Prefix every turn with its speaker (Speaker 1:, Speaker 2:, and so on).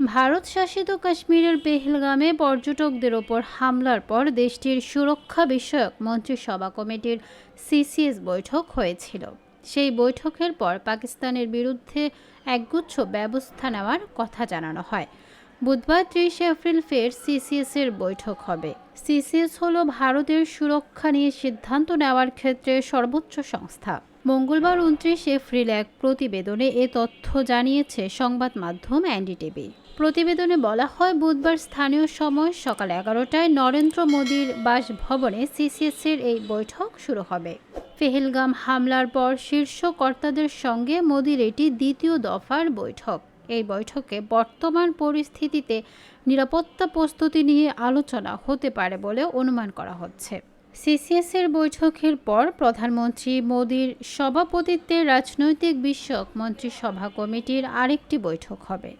Speaker 1: ভারত শাসিত কাশ্মীরের পেহেলগামে পর্যটকদের ওপর হামলার পর দেশটির সুরক্ষা বিষয়ক মন্ত্রিসভা কমিটির সিসিএস বৈঠক হয়েছিল। সেই বৈঠকের পর পাকিস্তানের বিরুদ্ধে একগুচ্ছ ব্যবস্থা নেওয়ার কথা জানানো হয়। বুধবার ত্রিশে এপ্রিল ফের সিসিএস এর বৈঠক হবে। সিসিএস হল ভারতের সুরক্ষা নিয়ে সিদ্ধান্ত নেওয়ার ক্ষেত্রে সর্বোচ্চ সংস্থা। মঙ্গলবার উনত্রিশ এপ্রিল এক প্রতিবেদনে এ তথ্য জানিয়েছে সংবাদ মাধ্যম এনডিটিভি। প্রতিবেদনে বলা হয়, বুধবার স্থানীয় সময় সকাল এগারোটায় নরেন্দ্র মোদীর বাসভবনে সিসিএস এর এই বৈঠক শুরু হবে। পেহেলগাম হামলার পর শীর্ষ কর্তাদের সঙ্গে মোদীর এটি দ্বিতীয় দফার বৈঠক। এই বৈঠকে বর্তমান পরিস্থিতিতে নিরাপত্তা প্রস্তুতি নিয়ে আলোচনা হতে পারে বলে অনুমান করা হচ্ছে। সিসিএসের বৈঠকের পর প্রধানমন্ত্রী মোদীর সভাপতিত্বে রাজনৈতিক বিষয়ক মন্ত্রিসভা কমিটির আরেকটি বৈঠক হবে।